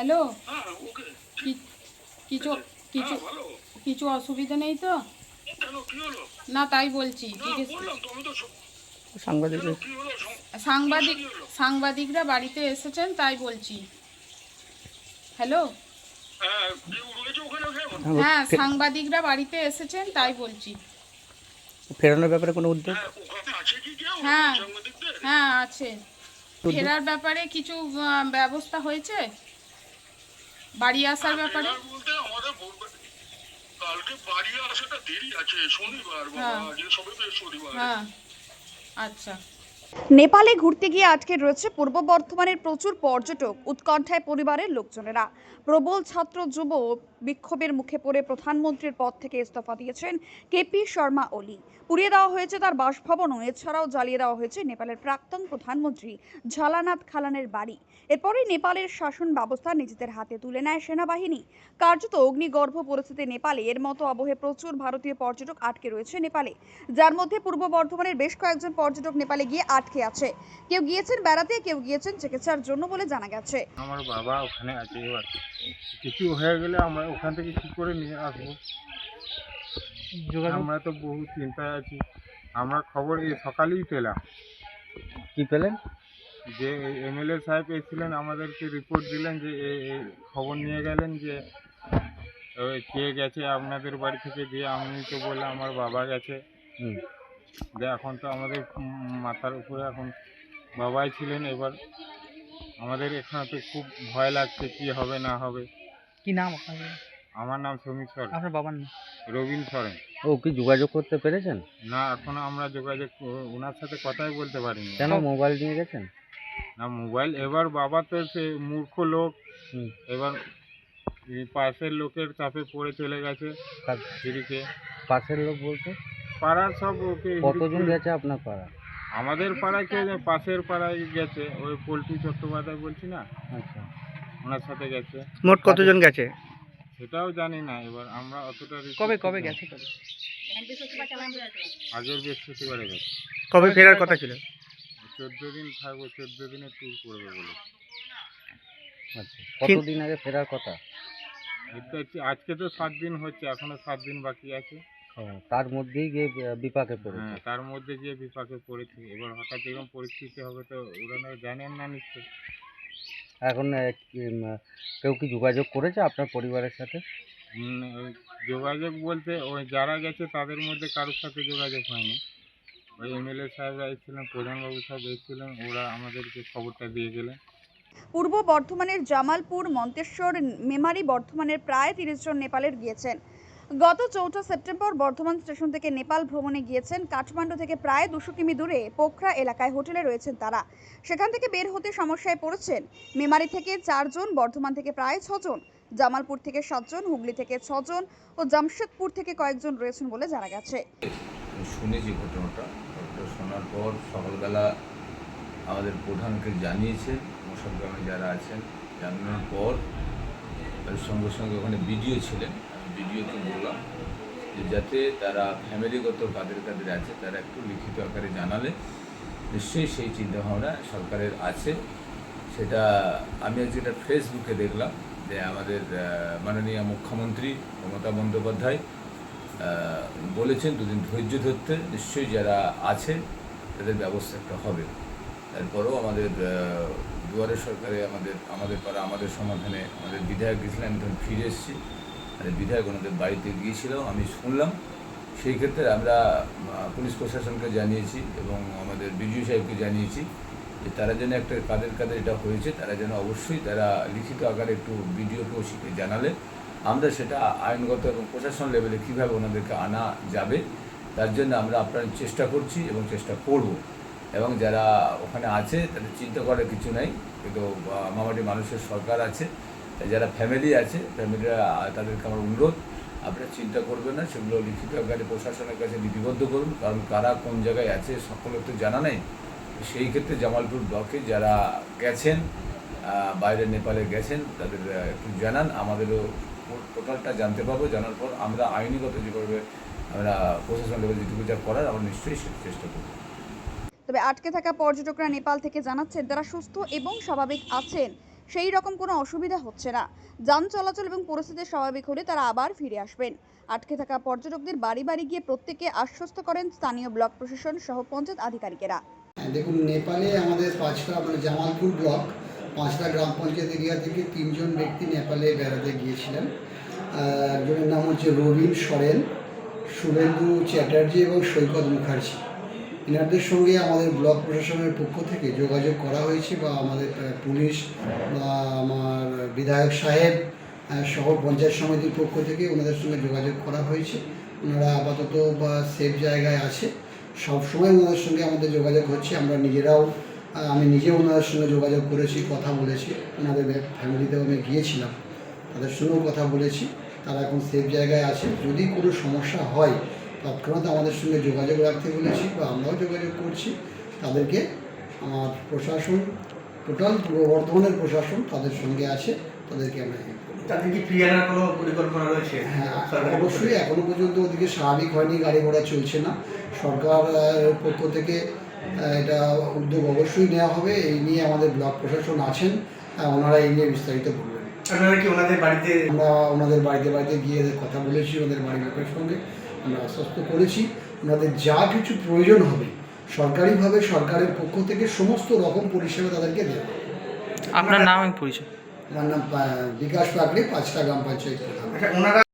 Hello? হ্যাঁ কিছু কিছু হ্যাঁ কিছু অসুবিধা নেই তো? না তাই বলছি সাংবাদিক সাংবাদিক সাংবাদিকরা বাড়িতে এসেছেন তাই বলছি। হ্যালো? হ্যাঁ হ্যাঁ সাংবাদিকরা বাড়িতে এসেছেন তাই বলছি। ফেরানোর ব্যাপারে কোনো উদ্যোগ? হ্যাঁ হ্যাঁ। হ্যাঁ আছে। ফেরার ব্যাপারে কিছু ব্যবস্থা হয়েছে? বাড়ি আসার ব্যাপারে? ফেরার বলতে আমাদের বলবে- কালকে বাড়ি আসাটা দেরি আছে শনিবার হ্যাঁ। সবে হ্যাঁ। আচ্ছা। নেপালে ঘুরতে গিয়ে আটকে রয়েছে পূর্ব বর্ধমানের প্রচুর পর্যটক উৎকণ্ঠায় পরিবারের লোকজনেরা। প্রবল ছাত্র যুব বিক্ষোভের মুখে পড়ে প্রধানমন্ত্রীর পদ থেকে ইস্তফা দিয়েছেন কেপি শর্মা ওলি। পুড়িয়ে দেওয়া হয়েছে তার বাসভবনও। এছাড়াও জ্বালিয়ে দেওয়া হয়েছে নেপালের প্রাক্তন প্রধানমন্ত্রী ঝালানাথ খালানের বাড়ি। এরপরই নেপালের শাসন ব্যবস্থা নিজেদের হাতে তুলে নেয় সেনাবাহিনী। কার্যত অগ্নিগর্ভ পরিস্থিতি নেপালে এর মতো আবহে প্রচুর ভারতীয় পর্যটক আটকে রয়েছে নেপালে। যার মধ্যে পূর্ব বর্ধমানের বেশ কয়েকজন পর্যটক নেপালে গিয়ে আটকে আছে। কেউ গিয়েছেন বেড়াতে, কেউ গিয়েছেন চিকিৎসার জন্য বলে জানা গেছে। আমার বাবা ওখানে আছে কিছু হয়ে গেলে আমরা ওখান থেকে কি করে নিয়ে আসব? আমরা তো বহু চিন্তায় আছি। আমরা খবর এই সকালেই পেলাম। কি পেলেন? যে এমএলএ সাহেব এসেছিলেন আমাদেরকে রিপোর্ট দিলেন যে খবর নিয়ে গেলেন যে কে গেছে আপনাদের বাড়ি থেকে? দিয়ে আমি তো বললাম আমার বাবা গেছে। যে এখন তো আমাদের মাথার উপরে এখন বাবাই ছিলেন। এবার আমাদের এখানে তো খুব ভয় লাগছে কি হবে না হবে। কি নাম আপনার? আমার নাম সমীর সরেন। আপনার বাবার নাম? রবীন সরেন। ও কি যোগাযোগ করতে পেরেছেন? না এখনও আমরা যোগাযোগ ওনার সাথে কথাই বলতে পারিনি। কেন মোবাইল নিয়ে গেছেন? না মোবাইল এবার বাবা তো সে মূর্খ লোক। এবার পাশের লোকের চাপে পড়ে চলে গেছে সিঁড়িতে। পাশের লোক বলতে? পাড়ার সব ওকে কতজন গেছে আপনার পাড়া? আমাদের পাড়ায় কে পাশের পাড়ায় গেছে ওই পোলট্রি চট্টোপাধ্যায় বলছি না? আচ্ছা। ওনার সাথে গেছে। মোট কতজন গেছে? সেটাও জানি না এবার আমরা অতটা কবে কবে গেছে কবে? আগের বৃহস্পতিবারে গেছে। কবে ফেরার কথা ছিল? চোদ্দ দিন থাকব চোদ্দ দিনের ট্যুর করবে বলে। আচ্ছা কতদিন আগে ফেরার কথা? আজকে তো সাত দিন হচ্ছে এখনও সাত দিন বাকি আছে। তার মধ্যেই গিয়ে বিপাকে পড়েছে। হ্যাঁ তার মধ্যে গিয়ে বিপাকে পড়েছি। এবার হঠাৎ এরকম পরিস্থিতি হবে তো ওরা জানেন না নিশ্চয় এখন কেউ কি যোগাযোগ করেছে আপনার পরিবারের সাথে? ওই যোগাযোগ বলতে ওই যারা গেছে তাদের মধ্যে কারোর সাথে যোগাযোগ হয়নি। ওই এমএলএ সাহেবরা এসেছিলেন প্রধানবাবু সাহেব এসেছিলেন ওরা আমাদেরকে খবরটা দিয়ে গেলেন। পূর্ব বর্ধমানের জামালপুর মন্তেশ্বর মেমারি বর্ধমানের প্রায় তিরিশ জন নেপালের গিয়েছেন। গত চৌঠা সেপ্টেম্বর বর্ধমান স্টেশন থেকে নেপাল ভ্রমণে গিয়েছেন কাঠমান্ডু থেকে প্রায় দুশো কিমি দূরে পোখরা এলাকায় হোটেলে রয়েছেন তারা। সেখান থেকে বের হতে সমস্যায় পড়েছেন মেমারি থেকে চারজন, বর্ধমান থেকে প্রায় ছজন, জামালপুর থেকে সাতজন, হুগলি থেকে ছজন ও জামশেদপুর থেকে কয়েকজন রয়েছেন বলে জানা গেছে। শুনেছি ঘটনাটা। শোনার পর সকালবেলা আমাদের প্রধানকে জানিয়েছে যারা আছেন, জানানোর পর সঙ্গে সঙ্গে ওখানে বিডিও ছিলেন। বিডিওকে বললাম, যে যাতে তারা ফ্যামিলিগত কাদের কাদের আছে, তারা একটু লিখিত আকারে জানালে নিশ্চয়ই সেই চিন্তাভাবনা সরকারের আছে। সেটা আমি আজকে এটা ফেসবুকে দেখলাম, যে আমাদের মাননীয় মুখ্যমন্ত্রী মমতা বন্দ্যোপাধ্যায় বলেছেন দুদিন ধৈর্য ধরতে, নিশ্চয়ই যারা আছে, তাদের ব্যবস্থা একটা হবে। তারপরেও আমাদের দুয়ারে সরকারে আমাদের আমাদের পাড়া, আমাদের সমাধানে আমাদের বিধায়ক গেছিলেন ফিরে এসেছি। আমাদের বিধায়ক ওনাদের বাড়িতে গিয়েছিল আমি শুনলাম। সেই ক্ষেত্রে আমরা পুলিশ প্রশাসনকে জানিয়েছি এবং আমাদের বিডিও সাহেবকে জানিয়েছি যে তারা যেন একটা কাদের কাদের এটা হয়েছে, তারা যেন অবশ্যই তারা লিখিত আকারে একটু বিডিওকেও শিখে জানালে। আমরা সেটা আইনগত এবং প্রশাসন লেভেলে কীভাবে ওনাদেরকে আনা যাবে, তার জন্য আমরা আপনার চেষ্টা করছি এবং চেষ্টা করব। এবং যারা ওখানে আছে, তাদের চিন্তা করার কিছু নাই। কিন্তু মামাটি মানুষের সরকার আছে। যারা ফ্যামিলি আছে ফ্যামিলিরা তাদেরকে আমার অনুরোধ, আপনারা চিন্তা করবেন না, সেগুলো লিখিত আকারে প্রশাসনের কাছে লিপিবদ্ধ করুন, কারণ কারা কোন জায়গায় আছে সকলের তো জানা নেই। সেই ক্ষেত্রে জামালপুর ব্লকে যারা গেছেন বাইরে নেপালে গেছেন, তাদের একটু জানান, আমাদেরও টোটালটা জানতে পারব, জানার পর আমরা আইনিগত যেভাবে আমরা প্রশাসন লেভেলে যেটুকু যা করার, আমরা নিশ্চয়ই চেষ্টা করব। তবে আটকে থাকা পর্যটকরা নেপাল থেকে জানাচ্ছেন, তারা সুস্থ এবং স্বাভাবিক আছেন। সেই রকম কোনো অসুবিধা হচ্ছে না। যান চলাচল এবং পরিস্থিতি স্বাভাবিক হলে তারা আবার ফিরে আসবেন। আটকে থাকা পর্যটকদের বাড়ি বাড়ি গিয়ে প্রত্যেককে আশ্বস্ত করেন স্থানীয় ব্লক প্রশাসন সহ পঞ্চায়েত আধিকারিকেরা। হ্যাঁ, দেখুন নেপালে আমাদের পাঁচটা মানে জামালপুর ব্লক পাঁচটা গ্রাম পঞ্চায়েত এরিয়া থেকে তিনজন ব্যক্তি নেপালে বেড়াতে গিয়েছিলেন। একজনের নাম হচ্ছে রবীন সরেন শুভেন্দু চ্যাটার্জি এবং সৈকত মুখার্জি। এনাদের সঙ্গে আমাদের ব্লক প্রশাসনের পক্ষ থেকে যোগাযোগ করা হয়েছে বা আমাদের পুলিশ বা আমার বিধায়ক সাহেব শহর পঞ্চায়েত সমিতির পক্ষ থেকে ওনাদের সঙ্গে যোগাযোগ করা হয়েছে। ওনারা আপাতত বা সেফ জায়গায় আছে। সবসময় ওনাদের সঙ্গে আমাদের যোগাযোগ হচ্ছে। আমরা নিজেরাও আমি নিজে ওনাদের সঙ্গে যোগাযোগ করেছি, কথা বলেছি। ওনাদের ফ্যামিলিতেও আমি গিয়েছিলাম। তাদের সঙ্গেও কথা বলেছি। তারা এখন সেফ জায়গায় আছে। যদি কোনো সমস্যা হয় তৎক্ষণাৎ আমাদের সঙ্গে যোগাযোগ রাখতে বলেছি বা আমরাও যোগাযোগ করছি। তাদেরকে আমার প্রশাসন টোটাল পূর্ব বর্ধমানের প্রশাসন তাদের সঙ্গে আছে তাদেরকে আমরা তাদের কি ফিরিয়ে আনার কোনো পরিকল্পনা রয়েছে? হ্যাঁ অবশ্যই থেকে? এখনও পর্যন্ত ওদিকে স্বাভাবিক হয়নি গাড়ি ঘোড়া চলছে না। সরকার পক্ষ থেকে এটা উদ্যোগ অবশ্যই নেওয়া হবে। এই নিয়ে আমাদের ব্লক প্রশাসন আছেন ওনারা এই নিয়ে বিস্তারিত বলবেন। আপনারা কি ওনাদের বাড়িতে আমরা ওনাদের বাড়িতে বাড়িতে গিয়ে কথা বলেছি ওদের বাড়ির লোকের সঙ্গে। আমরা আশ্বস্ত করেছি ওনাদের যা কিছু প্রয়োজন হবে সরকারিভাবে সরকারের পক্ষ থেকে সমস্ত রকম পরিষেবা তাদেরকে দেওয়া আপনার নাম পরিচয় আমার নাম বিকাশ পাকড়ে পাঁচটা গ্রাম পঞ্চায়েত প্রধান। আচ্ছা